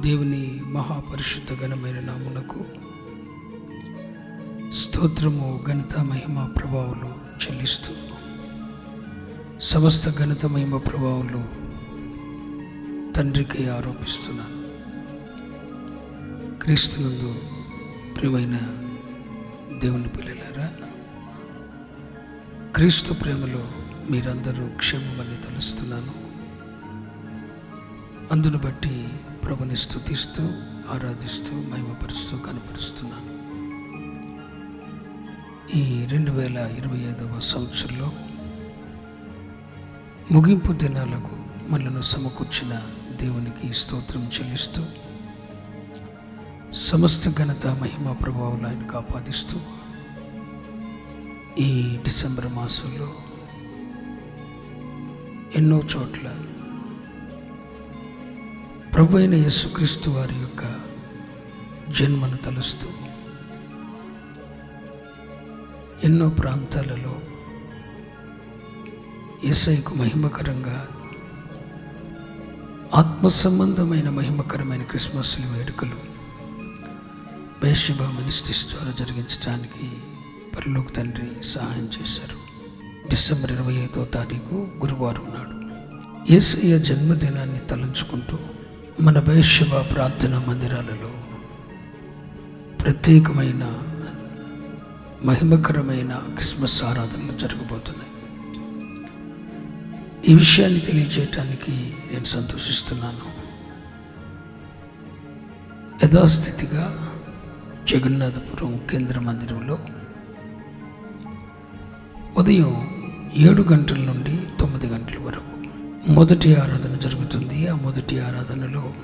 దేవుని మహాపరిశుద్ధ ఘనమైన నామునకు స్తోత్రము ఘనత మహిమ ప్రభావాలు చెల్లిస్తూ సమస్త ఘనత మహిమ ప్రభావాలు తండ్రికి ఆరోపిస్తున్నాను. క్రీస్తునందు ప్రియమైన దేవుని పిల్లలారా క్రీస్తు ప్రేమలో మీరందరూ క్షేమమని తలుస్తున్నాను. అందును బట్టి ప్రభుని స్థుతిస్తూ ఆరాధిస్తూ మహిమపరుస్తూ కనపరుస్తున్నాను. ఈ రెండు వేల ఇరవై ఐదవ సంవత్సరంలో ముగింపు దినాలకు మనను సమకూర్చిన దేవునికి స్తోత్రం చెల్లిస్తూ సమస్త ఘనత మహిమ ప్రభావాలు ఆయనకు ఆపాదిస్తూ ఈ డిసెంబర్ మాసంలో ఎన్నో చోట్ల ప్రభు అయిన యేసుక్రీస్తు వారి యొక్క జన్మను తలుస్తూ ఎన్నో ప్రాంతాలలో ఏసైకు మహిమకరంగా ఆత్మ సంబంధమైన మహిమకరమైన క్రిస్మస్ వేడుకలు బేషిబా మినిస్ట్రీస్ ద్వారా జరిగించడానికి పరిలోక్ తండ్రి సహాయం చేశారు. డిసెంబర్ ఇరవై ఐదో తారీఖు గురువారం నాడు. ఏసయ్య జన్మదినాన్ని తలంచుకుంటూ మన బేషిబా ప్రార్థన మందిరాలలో ప్రత్యేకమైన మహిమకరమైన క్రిస్మస్ ఆరాధనలు జరగబోతున్నాయి. ఈ విషయాన్ని తెలియజేయటానికి నేను సంతోషిస్తున్నాను. యథాస్థితిగా జగన్నాథపురం కేంద్ర మందిరంలో ఉదయం ఏడు గంటల నుండి తొమ్మిది గంటల వరకు మొదటి ఆరాధన జరుగుతుంది. ఆ మొదటి ఆరాధనలో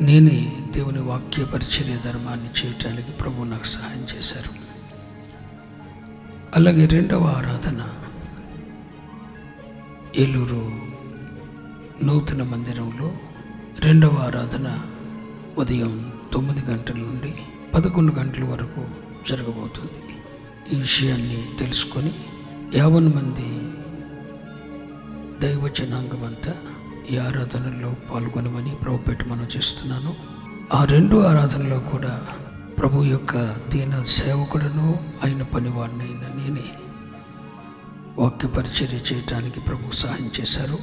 నేనే దేవుని వాక్య పరిచర్య ధర్మాన్ని చేయటానికి ప్రభు నాకు సహాయం చేశారు. అలాగే రెండవ ఆరాధన ఏలూరు నూతన మందిరంలో రెండవ ఆరాధన ఉదయం తొమ్మిది గంటల నుండి పదకొండు గంటల వరకు జరగబోతుంది. ఈ విషయాన్ని తెలుసుకొని యావన్ మంది దైవ జనాంగం అంతా ఈ ఆరాధనలో పాల్గొనమని ప్రభుపేట మనం చేస్తున్నాను. ఆ రెండు ఆరాధనలో కూడా ప్రభు యొక్క దీన సేవకుడను అయిన పనివాడినైన నేనే వాక్య పరిచర్య చేయటానికి ప్రభు సహాయం చేశారు.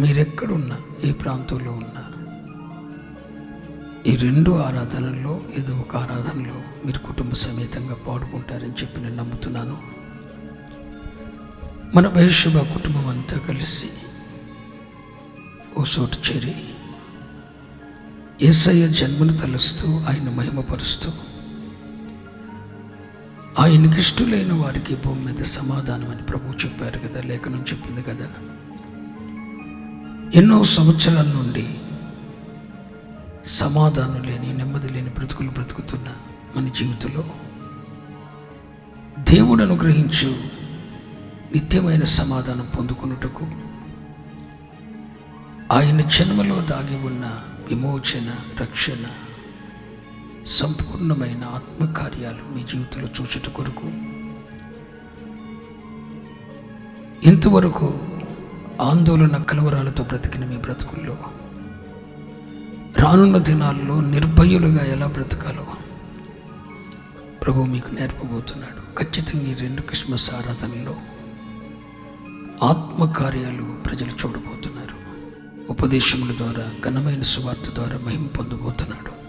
మీరెక్కడున్నా ఏ ప్రాంతంలో ఉన్నా ఈ రెండు ఆరాధనల్లో ఏదో ఒక ఆరాధనలో మీరు కుటుంబ సమేతంగా పాడుకుంటారని చెప్పి నేను నమ్ముతున్నాను. మన బహిషుభ కుటుంబం అంతా కలిసి ఓ చోటు చేరి ఏసయ్య జన్మను తలుస్తూ ఆయన మహిమపరుస్తూ ఆయనకి ఇష్టలైన వారికి భూమి మీద సమాధానం అని ప్రభు చెప్పారు కదా లేఖనం చెప్పింది కదా. ఎన్నో సంవత్సరాల నుండి సమాధానం లేని నెమ్మది లేని బ్రతుకులు బ్రతుకుతున్న మన జీవితంలో దేవుడు అనుగ్రహించు నిత్యమైన సమాధానం పొందుకున్నటకు ఆయన జన్మలో దాగి ఉన్న విమోచన రక్షణ సంపూర్ణమైన ఆత్మకార్యాలు మీ జీవితంలో చూచుట కొరకు. ఇంతవరకు ఆందోళన కలవరాలతో బ్రతికిన మీ బ్రతుకుల్లో రానున్న దినాల్లో నిర్భయులుగా ఎలా బ్రతకాలో ప్రభు మీకు నేర్పబోతున్నాడు. ఖచ్చితంగా ఈ రెండు క్రిస్మస్ ఆరాధనలో ఆత్మకార్యాలు ప్రజలు చూడబోతున్నారు. ఉపదేశముల ద్వారా ఘనమైన సువార్త ద్వారా మహిమ పొందబోతున్నాడు.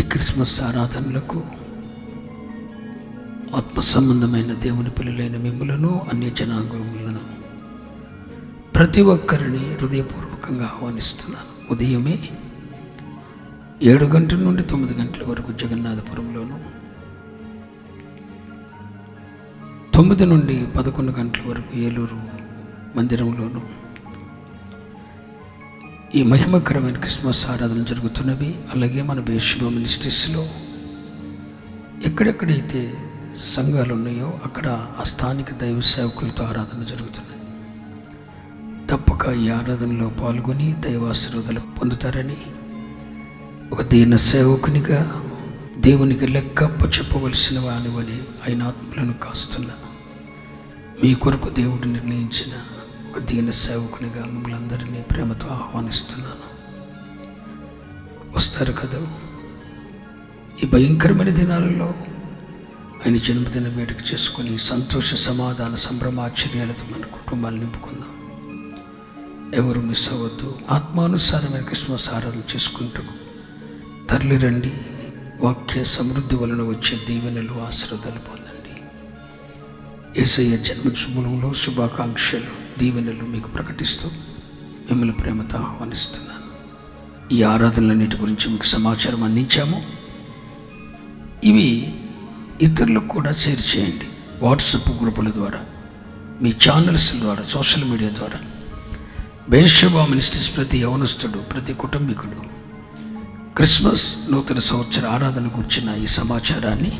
ఈ క్రిస్మస్ ఆరాధనలకు ఆత్మ సంబంధమైన దేవుని పిల్లలైన మిమ్ములను అన్య జనాంగములను ప్రతి ఒక్కరిని హృదయపూర్వకంగా ఆహ్వానిస్తున్నాను. ఉదయమే ఏడు గంటల నుండి తొమ్మిది గంటల వరకు జగన్నాథపురంలోను తొమ్మిది నుండి పదకొండు గంటల వరకు ఏలూరు మందిరంలోను ఈ మహిమకరమైన క్రిస్మస్ ఆరాధన జరుగుతున్నవి. అలాగే మన బేషులో మినిస్ట్రీస్లో ఎక్కడెక్కడైతే సంఘాలు ఉన్నాయో అక్కడ ఆ స్థానిక దైవ సేవకులతో ఆరాధన జరుగుతున్నాయి తప్పక ఈ ఆరాధనలో పాల్గొని దైవాశీర్వాదాలు పొందుతారని ఒక దీన సేవకునిగా దేవునికి లెక్కప్ప చెప్పవలసిన వానివని ఆయన ఆత్మలను కాస్తున్నాను మీ కొరకు దేవుడు నిర్ణయించిన ఒక దీన సేవకునిగా మిమ్మల్ని అందరినీ ప్రేమతో ఆహ్వానిస్తున్నాను. వస్తారు కదా. ఈ భయంకరమైన దినాలలో ఆయన జన్మదిన వేడుక చేసుకుని సంతోష సమాధాన సంభ్రమాశ్చర్యాలతో మన కుటుంబాలు నింపుకుందాం. ఎవరు మిస్ అవ్వద్దు. ఆత్మానుసారమైన క్రిస్మస్ ఆరాధన చేసుకుంటూ తరలి రండి వాక్య సమృద్ధి వలన వచ్చే దీవెనలు ఆశ్రదాలు పొంది. ఏసయ్య జన్మశుభంలో శుభాకాంక్షలు దీవెనలు మీకు ప్రకటిస్తూ మిమ్మల్ని ప్రేమతో ఆహ్వానిస్తున్నాను. ఈ ఆరాధనలన్నిటి గురించి మీకు సమాచారం అందించాము. ఇవి ఇతరులకు కూడా షేర్ చేయండి. వాట్సాప్ గ్రూపుల ద్వారా మీ ఛానల్స్ ద్వారా సోషల్ మీడియా ద్వారా. బేషబా మినిస్ట్రీస్ ప్రతి యవనస్తుడు ప్రతి కుటుంబీకుడు క్రిస్మస్ నూతన సంవత్సర ఆరాధన గురించిన ఈ సమాచారాన్ని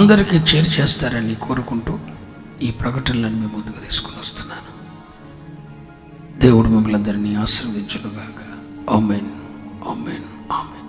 అందరికీ చేర్చేస్తారని కోరుకుంటూ ఈ ప్రకటనలను మీ ముందుకు తీసుకుని వస్తున్నాను. దేవుడు మిమ్మల్ని అందరినీ ఆశీర్వదించునుగాక. ఆమెన్. ఆమెన్. ఆమెన్.